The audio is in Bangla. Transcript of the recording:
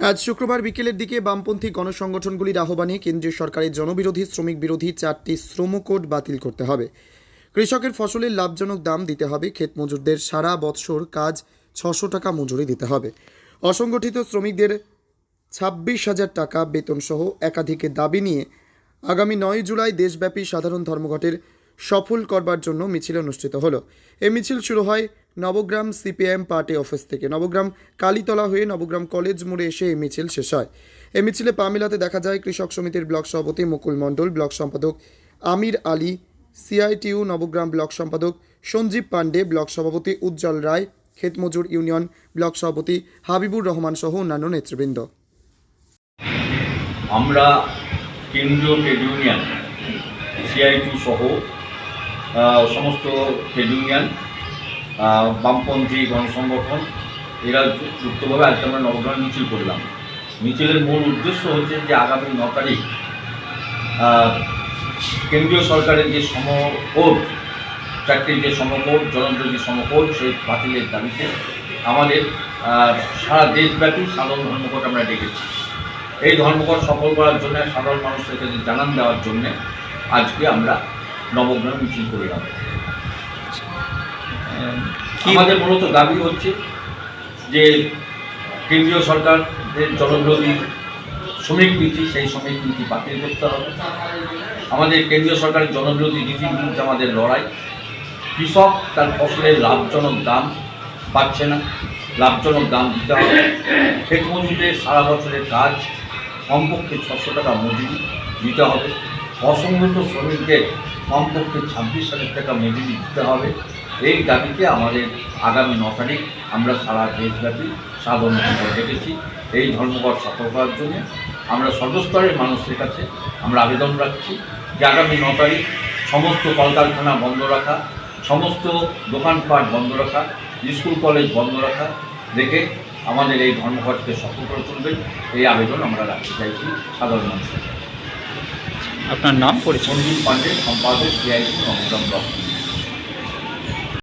আজ শুক্রবার বিকেলের দিকে বামপন্থী গণসংগঠনগুলির আহ্বানে কেন্দ্রীয় সরকারের জনবিরোধী, শ্রমিক বিরোধী চারটি শ্রম কোড বাতিল করতে হবে। কৃষকের ফসলের লাভজনক দাম দিতে হবে, ক্ষেত মজুরদের সারা বৎসর কাজ ছশো টাকা মজুরি দিতে হবে। অসংগঠিত শ্রমিকদের ছাব্বিশ হাজার টাকা বেতনসহ একাধিক দাবি নিয়ে আগামী নয় জুলাই দেশব্যাপী সাধারণ ধর্মঘটের সফল করবার জন্য মিছিল অনুষ্ঠিত হলো। এই মিছিল শুরু হয় নবগ্রাম সিপিএম পার্টি অফিস থেকে। নবগ্রাম কালীতলা হয়ে নবগ্রাম কলেজ মোড়ে এসে এই মিছিল শেষ হয়। এই মিছিলে পা মেলাতে দেখা যায় কৃষক সমিতির ব্লক সভাপতি মুকুল মণ্ডল, ব্লক সম্পাদক আমির আলী, সিআইটিউ নবগ্রাম ব্লক সম্পাদক সঞ্জীব পাণ্ডে, ব্লক সভাপতি উজ্জ্বল রায় ক্ষেতমজুর ইউনিয়ন ব্লক সভাপতি হাবিবুর রহমান সহ অন্যান্য নেতৃবৃন্দ। আমরা কেন্দ্রীয় ট্রেড ইউনিয়ন সিআইটি সহ সমস্ত ট্রেড ইউনিয়ন বামপন্থী গণসংগঠন, এরা যুক্তভাবে আজকে আমরা নবগ্রাম মিছিল করলাম। মিছিলের মূল উদ্দেশ্য হচ্ছে যে আগামী ন তারিখ কেন্দ্রীয় সরকারের যে সমকোট চারটি যে সমকোট জনন্ত্র যে সমকোট, সেই বাতিলের দাবিতে আমাদের সারা দেশব্যাপী সাধারণ ধর্মঘট আমরা ডেকেছি। এই ধর্মঘট সফল করার জন্য, সাধারণ মানুষের কাছে জানান দেওয়ার জন্য আজকে আমরা নবগ্রাম মিছিল করলাম আমাদের মূলত দাবি হচ্ছে যে কেন্দ্রীয় সরকারের জনবিরোধী শ্রমিক নীতি সেই শ্রমিক নীতি বাতিল করতে হবে। আমাদের কেন্দ্রীয় সরকারের জনবিরোধী নীতির বিরুদ্ধে আমাদের লড়াই। কৃষক তার ফসলের লাভজনক দাম পাচ্ছে না লাভজনক দাম দিতে হবে। ক্ষেত মজুরের সারা বছরের কাজ কমপক্ষে ছশো টাকা মজুরি দিতে হবে। অসংগঠিত শ্রমিকদের কমপক্ষে ছাব্বিশ হাজার টাকা মজুরি দিতে হবে। এই দাবিতে আমাদের আগামী ন তারিখ আমরা সারা দেশব্যাপী সাধারণ ধর্মঘট ডেকেছি এই ধর্মঘট সফল করার জন্য আমরা সর্বস্তরের মানুষের কাছে আমরা আবেদন রাখছি যে আগামী ন তারিখ সমস্ত কলকারখানা বন্ধ রাখা, সমস্ত দোকানপাট বন্ধ রাখা, স্কুল, কলেজ বন্ধ রাখা রেখে আমাদের এই ধর্মঘটকে সফল করে তুলবেন। এই আবেদন আমরা রাখতে চাইছি সাধারণ মানুষের। আপনার নাম পরিচয়। সম্পাদক